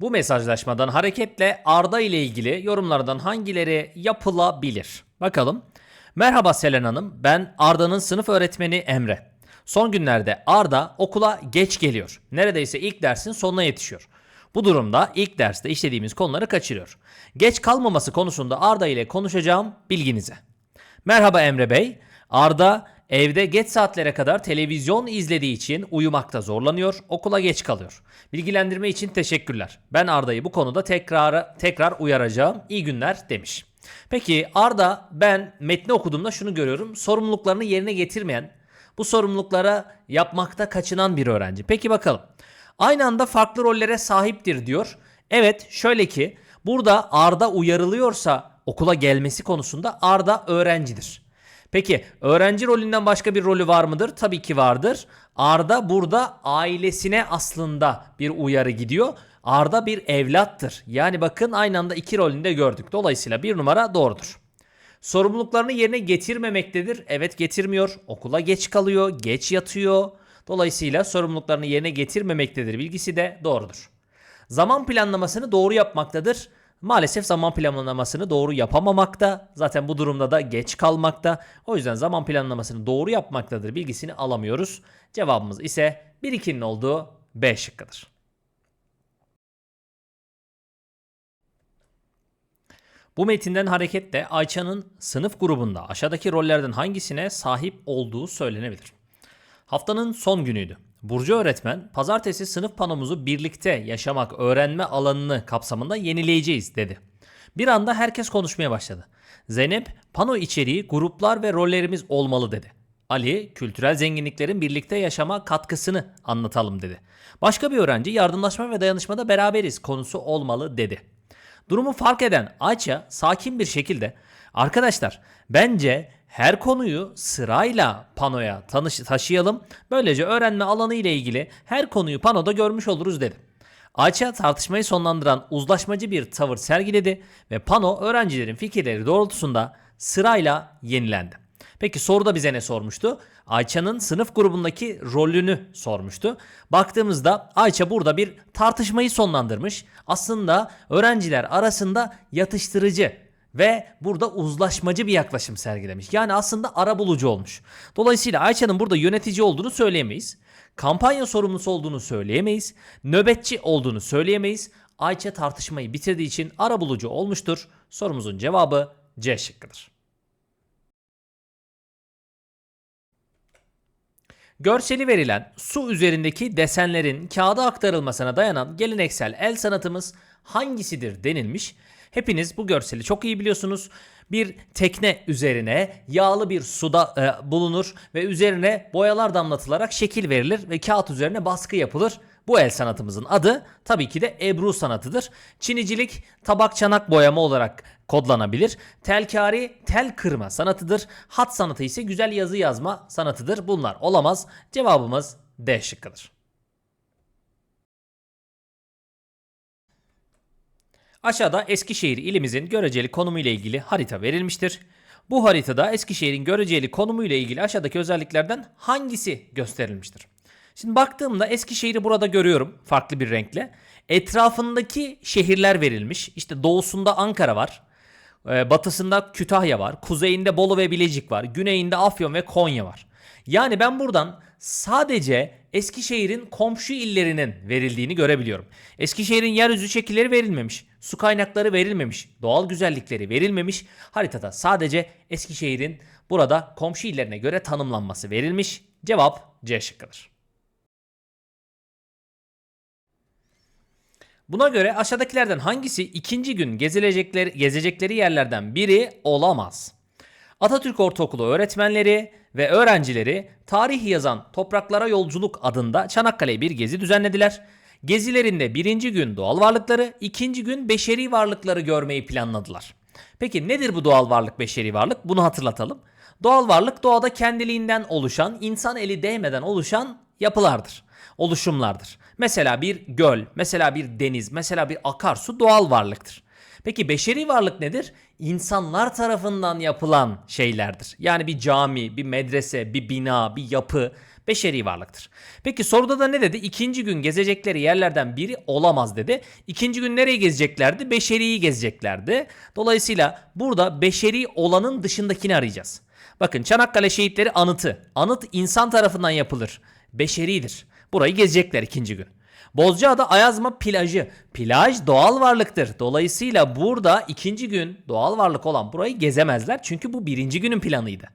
Bu mesajlaşmadan hareketle Arda ile ilgili yorumlardan hangileri yapılabilir? Bakalım. Merhaba Selen Hanım. Ben Arda'nın sınıf öğretmeni Emre. Son günlerde Arda okula geç geliyor. Neredeyse ilk dersin sonuna yetişiyor. Bu durumda ilk derste işlediğimiz konuları kaçırıyor. Geç kalmaması konusunda Arda ile konuşacağım bilginize. Merhaba Emre Bey. Arda evde geç saatlere kadar televizyon izlediği için uyumakta zorlanıyor, okula geç kalıyor. Bilgilendirme için teşekkürler. Ben Arda'yı bu konuda tekrar tekrar uyaracağım. İyi günler demiş. Peki Arda ben metni okuduğumda şunu görüyorum. Sorumluluklarını yerine getirmeyen, bu sorumluluklara yapmakta kaçınan bir öğrenci. Peki bakalım. Aynı anda farklı rollere sahiptir diyor. Evet şöyle ki burada Arda uyarılıyorsa okula gelmesi konusunda Arda öğrencidir. Peki öğrenci rolünden başka bir rolü var mıdır? Tabii ki vardır. Arda burada ailesine aslında bir uyarı gidiyor. Arda bir evlattır. Yani bakın aynı anda iki rolünü de gördük. Dolayısıyla bir numara doğrudur. Sorumluluklarını yerine getirmemektedir. Evet getirmiyor. Okula geç kalıyor, geç yatıyor. Dolayısıyla sorumluluklarını yerine getirmemektedir bilgisi de doğrudur. Zaman planlamasını doğru yapmaktadır. Maalesef zaman planlamasını doğru yapamamakta. Zaten bu durumda da geç kalmakta. O yüzden zaman planlamasını doğru yapmaktadır bilgisini alamıyoruz. Cevabımız ise 1-2'nin olduğu B şıkkıdır. Bu metinden hareketle Ayça'nın sınıf grubunda aşağıdaki rollerden hangisine sahip olduğu söylenebilir. Haftanın son günüydü. Burcu öğretmen, pazartesi sınıf panomuzu birlikte yaşamak öğrenme alanını kapsamında yenileyeceğiz dedi. Bir anda herkes konuşmaya başladı. Zeynep, pano içeriği gruplar ve rollerimiz olmalı dedi. Ali, kültürel zenginliklerin birlikte yaşama katkısını anlatalım dedi. Başka bir öğrenci, yardımlaşma ve dayanışmada beraberiz konusu olmalı dedi. Durumu fark eden Ayça sakin bir şekilde arkadaşlar bence her konuyu sırayla panoya taşıyalım. Böylece öğrenme alanı ile ilgili her konuyu panoda görmüş oluruz dedi. Ayça tartışmayı sonlandıran uzlaşmacı bir tavır sergiledi ve pano öğrencilerin fikirleri doğrultusunda sırayla yenilendi. Peki soruda bize ne sormuştu? Ayça'nın sınıf grubundaki rolünü sormuştu. Baktığımızda Ayça burada bir tartışmayı sonlandırmış. Aslında öğrenciler arasında yatıştırıcı ve burada uzlaşmacı bir yaklaşım sergilemiş. Yani aslında ara bulucu olmuş. Dolayısıyla Ayça'nın burada yönetici olduğunu söyleyemeyiz. Kampanya sorumlusu olduğunu söyleyemeyiz. Nöbetçi olduğunu söyleyemeyiz. Ayça tartışmayı bitirdiği için ara bulucu olmuştur. Sorumuzun cevabı C şıkkıdır. Görseli verilen su üzerindeki desenlerin kağıda aktarılmasına dayanan geleneksel el sanatımız hangisidir denilmiş. Hepiniz bu görseli çok iyi biliyorsunuz. Bir tekne üzerine yağlı bir suda e, bulunur ve üzerine boyalar damlatılarak şekil verilir ve kağıt üzerine baskı yapılır. Bu el sanatımızın adı tabii ki de Ebru sanatıdır. Çinicilik tabak çanak boyama olarak kodlanabilir. Telkari tel kırma sanatıdır. Hat sanatı ise güzel yazı yazma sanatıdır. Bunlar olamaz. Cevabımız D şıkkıdır. Aşağıda Eskişehir ilimizin göreceli konumu ile ilgili harita verilmiştir. Bu haritada Eskişehir'in göreceli konumu ile ilgili aşağıdaki özelliklerden hangisi gösterilmiştir? Şimdi baktığımda Eskişehir'i burada görüyorum farklı bir renkle. Etrafındaki şehirler verilmiş. İşte doğusunda Ankara var. Ee, Batısında Kütahya var. Kuzeyinde Bolu ve Bilecik var. Güneyinde Afyon ve Konya var. Yani ben buradan sadece Eskişehir'in komşu illerinin verildiğini görebiliyorum. Eskişehir'in yeryüzü şekilleri verilmemiş. Su kaynakları verilmemiş. Doğal güzellikleri verilmemiş. Haritada sadece Eskişehir'in burada komşu illerine göre tanımlanması verilmiş. Cevap C şıkkıdır. Buna göre aşağıdakilerden hangisi ikinci gün gezilecekleri, gezecekleri yerlerden biri olamaz? Atatürk Ortaokulu öğretmenleri ve öğrencileri tarih yazan Topraklara Yolculuk adında Çanakkale'ye bir gezi düzenlediler. Gezilerinde birinci gün doğal varlıkları, ikinci gün beşeri varlıkları görmeyi planladılar. Peki nedir bu doğal varlık, beşeri varlık? Bunu hatırlatalım. Doğal varlık doğada kendiliğinden oluşan, insan eli değmeden oluşan yapılardır, oluşumlardır. Mesela bir göl, mesela bir deniz, mesela bir akarsu doğal varlıktır. Peki beşeri varlık nedir? İnsanlar tarafından yapılan şeylerdir. Yani bir cami, bir medrese, bir bina, bir yapı Beşeri varlıktır. Peki soruda da ne dedi? İkinci gün gezecekleri yerlerden biri olamaz dedi. İkinci gün nereyi gezeceklerdi? Beşeriyi gezeceklerdi. Dolayısıyla burada beşeri olanın dışındakini arayacağız. Bakın Çanakkale şehitleri anıtı. Anıt insan tarafından yapılır. Beşeridir. Burayı gezecekler ikinci gün. Bozcaada Ayazma plajı. Plaj doğal varlıktır. Dolayısıyla burada ikinci gün doğal varlık olan burayı gezemezler. Çünkü bu birinci günün planıydı.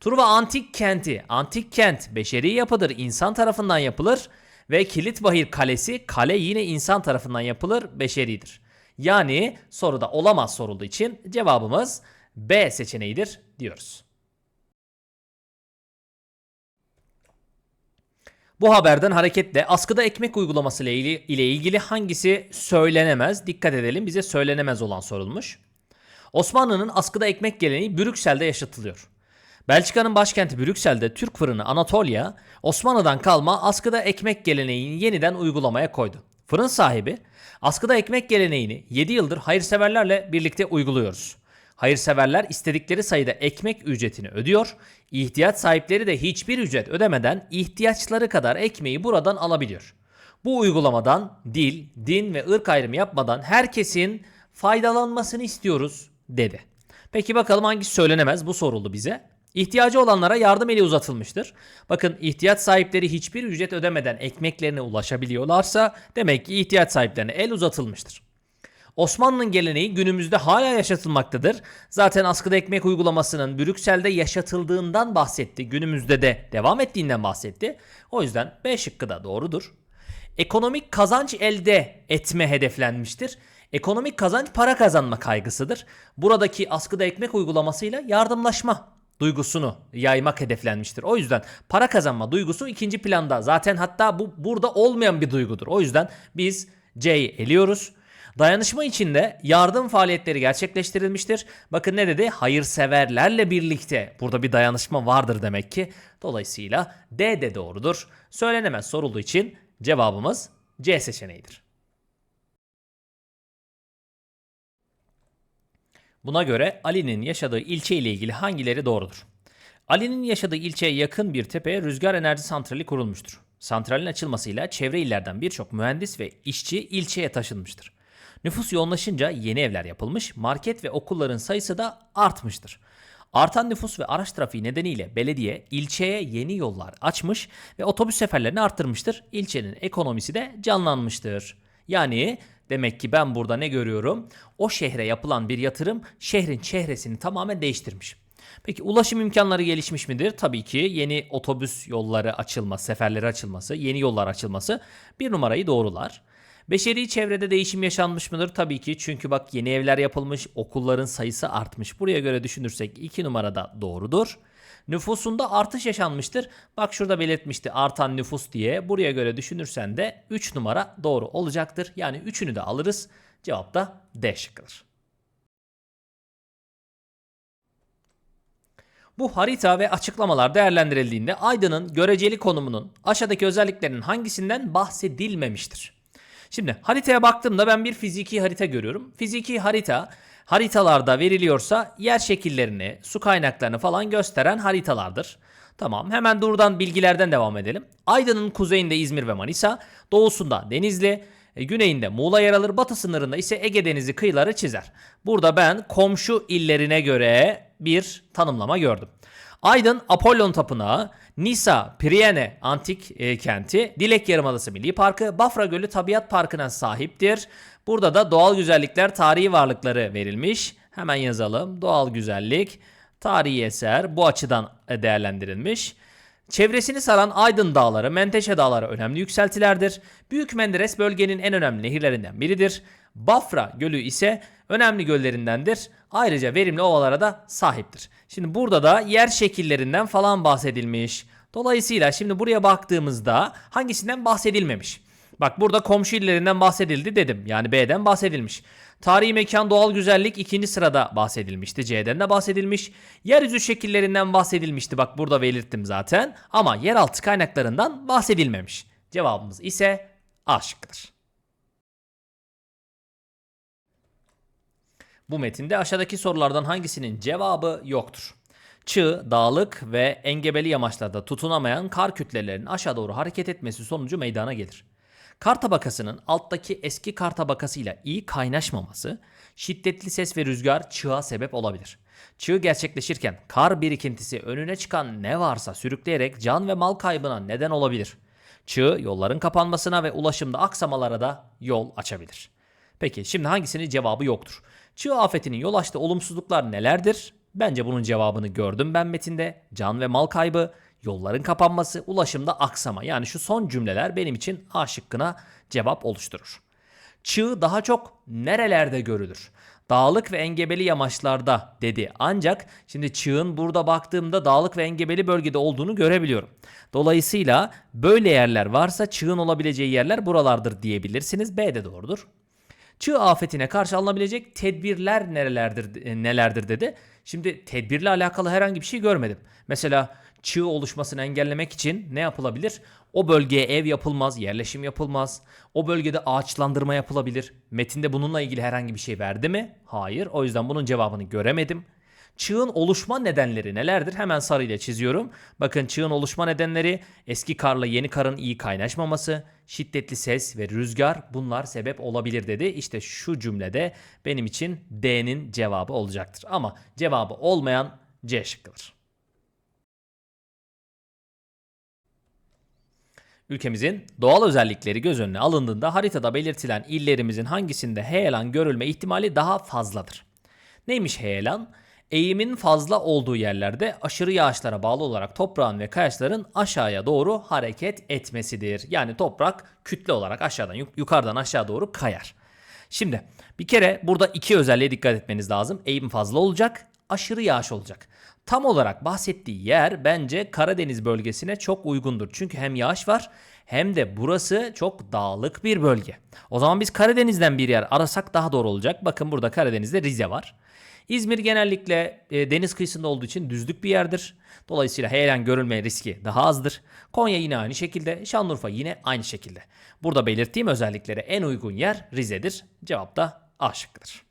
Truva antik kenti. Antik kent beşeri yapıdır. insan tarafından yapılır. Ve Kilitbahir Kalesi kale yine insan tarafından yapılır. Beşeridir. Yani soruda olamaz sorulduğu için cevabımız B seçeneğidir diyoruz. Bu haberden hareketle askıda ekmek uygulaması ile ilgili, ile ilgili hangisi söylenemez? Dikkat edelim bize söylenemez olan sorulmuş. Osmanlı'nın askıda ekmek geleneği Brüksel'de yaşatılıyor. Belçika'nın başkenti Brüksel'de Türk fırını Anatolia, Osmanlı'dan kalma askıda ekmek geleneğini yeniden uygulamaya koydu. Fırın sahibi, askıda ekmek geleneğini 7 yıldır hayırseverlerle birlikte uyguluyoruz. Hayırseverler istedikleri sayıda ekmek ücretini ödüyor, ihtiyaç sahipleri de hiçbir ücret ödemeden ihtiyaçları kadar ekmeği buradan alabiliyor. Bu uygulamadan dil, din ve ırk ayrımı yapmadan herkesin faydalanmasını istiyoruz dedi. Peki bakalım hangisi söylenemez bu soruldu bize. İhtiyacı olanlara yardım eli uzatılmıştır. Bakın ihtiyaç sahipleri hiçbir ücret ödemeden ekmeklerine ulaşabiliyorlarsa demek ki ihtiyaç sahiplerine el uzatılmıştır. Osmanlı'nın geleneği günümüzde hala yaşatılmaktadır. Zaten askıda ekmek uygulamasının Brüksel'de yaşatıldığından bahsetti. Günümüzde de devam ettiğinden bahsetti. O yüzden B şıkkı da doğrudur. Ekonomik kazanç elde etme hedeflenmiştir. Ekonomik kazanç para kazanma kaygısıdır. Buradaki askıda ekmek uygulamasıyla yardımlaşma duygusunu yaymak hedeflenmiştir. O yüzden para kazanma duygusu ikinci planda. Zaten hatta bu burada olmayan bir duygudur. O yüzden biz C'yi eliyoruz. Dayanışma içinde yardım faaliyetleri gerçekleştirilmiştir. Bakın ne dedi? Hayırseverlerle birlikte burada bir dayanışma vardır demek ki. Dolayısıyla D de doğrudur. Söylenemez sorulduğu için cevabımız C seçeneğidir. Buna göre Ali'nin yaşadığı ilçe ile ilgili hangileri doğrudur? Ali'nin yaşadığı ilçeye yakın bir tepeye rüzgar enerji santrali kurulmuştur. Santralin açılmasıyla çevre illerden birçok mühendis ve işçi ilçeye taşınmıştır. Nüfus yoğunlaşınca yeni evler yapılmış, market ve okulların sayısı da artmıştır. Artan nüfus ve araç trafiği nedeniyle belediye ilçeye yeni yollar açmış ve otobüs seferlerini arttırmıştır. İlçenin ekonomisi de canlanmıştır. Yani demek ki ben burada ne görüyorum? O şehre yapılan bir yatırım şehrin çehresini tamamen değiştirmiş. Peki ulaşım imkanları gelişmiş midir? Tabii ki yeni otobüs yolları açılması, seferleri açılması, yeni yollar açılması bir numarayı doğrular. Beşeri çevrede değişim yaşanmış mıdır? Tabii ki çünkü bak yeni evler yapılmış, okulların sayısı artmış. Buraya göre düşünürsek 2 numarada doğrudur. Nüfusunda artış yaşanmıştır. Bak şurada belirtmişti artan nüfus diye. Buraya göre düşünürsen de 3 numara doğru olacaktır. Yani 3'ünü de alırız. Cevap da D şıkkıdır. Bu harita ve açıklamalar değerlendirildiğinde Aydın'ın göreceli konumunun aşağıdaki özelliklerinin hangisinden bahsedilmemiştir? Şimdi haritaya baktığımda ben bir fiziki harita görüyorum. Fiziki harita haritalarda veriliyorsa yer şekillerini, su kaynaklarını falan gösteren haritalardır. Tamam hemen buradan bilgilerden devam edelim. Aydın'ın kuzeyinde İzmir ve Manisa, doğusunda Denizli, e, güneyinde Muğla yer alır, batı sınırında ise Ege Denizi kıyıları çizer. Burada ben komşu illerine göre bir tanımlama gördüm. Aydın Apollon Tapınağı, Nisa Priene Antik e, Kenti, Dilek Yarımadası Milli Parkı, Bafra Gölü Tabiat Parkı'na sahiptir. Burada da doğal güzellikler, tarihi varlıkları verilmiş. Hemen yazalım. Doğal güzellik, tarihi eser bu açıdan değerlendirilmiş. Çevresini saran Aydın Dağları, Menteşe Dağları önemli yükseltilerdir. Büyük Menderes bölgenin en önemli nehirlerinden biridir. Bafra Gölü ise önemli göllerindendir. Ayrıca verimli ovalara da sahiptir. Şimdi burada da yer şekillerinden falan bahsedilmiş. Dolayısıyla şimdi buraya baktığımızda hangisinden bahsedilmemiş? Bak burada komşu illerinden bahsedildi dedim. Yani B'den bahsedilmiş. Tarihi mekan doğal güzellik ikinci sırada bahsedilmişti. C'den de bahsedilmiş. Yeryüzü şekillerinden bahsedilmişti. Bak burada belirttim zaten. Ama yeraltı kaynaklarından bahsedilmemiş. Cevabımız ise A şıkkıdır. Bu metinde aşağıdaki sorulardan hangisinin cevabı yoktur? Çığ, dağlık ve engebeli yamaçlarda tutunamayan kar kütlelerinin aşağı doğru hareket etmesi sonucu meydana gelir. Kar tabakasının alttaki eski kar tabakasıyla iyi kaynaşmaması, şiddetli ses ve rüzgar çığa sebep olabilir. Çığ gerçekleşirken kar birikintisi önüne çıkan ne varsa sürükleyerek can ve mal kaybına neden olabilir. Çığ yolların kapanmasına ve ulaşımda aksamalara da yol açabilir. Peki şimdi hangisinin cevabı yoktur? Çığ afetinin yol açtığı olumsuzluklar nelerdir? Bence bunun cevabını gördüm ben metinde. Can ve mal kaybı, yolların kapanması, ulaşımda aksama. Yani şu son cümleler benim için A şıkkına cevap oluşturur. Çığ daha çok nerelerde görülür? Dağlık ve engebeli yamaçlarda dedi. Ancak şimdi çığın burada baktığımda dağlık ve engebeli bölgede olduğunu görebiliyorum. Dolayısıyla böyle yerler varsa çığın olabileceği yerler buralardır diyebilirsiniz. B de doğrudur. Çığ afetine karşı alınabilecek tedbirler nerelerdir e, nelerdir dedi. Şimdi tedbirle alakalı herhangi bir şey görmedim. Mesela çığ oluşmasını engellemek için ne yapılabilir? O bölgeye ev yapılmaz, yerleşim yapılmaz. O bölgede ağaçlandırma yapılabilir. Metinde bununla ilgili herhangi bir şey verdi mi? Hayır. O yüzden bunun cevabını göremedim. Çığın oluşma nedenleri nelerdir? Hemen sarıyla çiziyorum. Bakın çığın oluşma nedenleri eski karla yeni karın iyi kaynaşmaması, şiddetli ses ve rüzgar bunlar sebep olabilir dedi. İşte şu cümlede benim için D'nin cevabı olacaktır. Ama cevabı olmayan C şıkkıdır. Ülkemizin doğal özellikleri göz önüne alındığında haritada belirtilen illerimizin hangisinde heyelan görülme ihtimali daha fazladır? Neymiş heyelan? Eğimin fazla olduğu yerlerde aşırı yağışlara bağlı olarak toprağın ve kayaçların aşağıya doğru hareket etmesidir. Yani toprak kütle olarak aşağıdan yukarıdan aşağı doğru kayar. Şimdi bir kere burada iki özelliğe dikkat etmeniz lazım. Eğim fazla olacak, aşırı yağış olacak. Tam olarak bahsettiği yer bence Karadeniz bölgesine çok uygundur. Çünkü hem yağış var hem de burası çok dağlık bir bölge. O zaman biz Karadeniz'den bir yer arasak daha doğru olacak. Bakın burada Karadeniz'de Rize var. İzmir genellikle e, deniz kıyısında olduğu için düzlük bir yerdir. Dolayısıyla heyelan görülme riski daha azdır. Konya yine aynı şekilde, Şanlıurfa yine aynı şekilde. Burada belirttiğim özelliklere en uygun yer Rize'dir. Cevap da A şıkkıdır.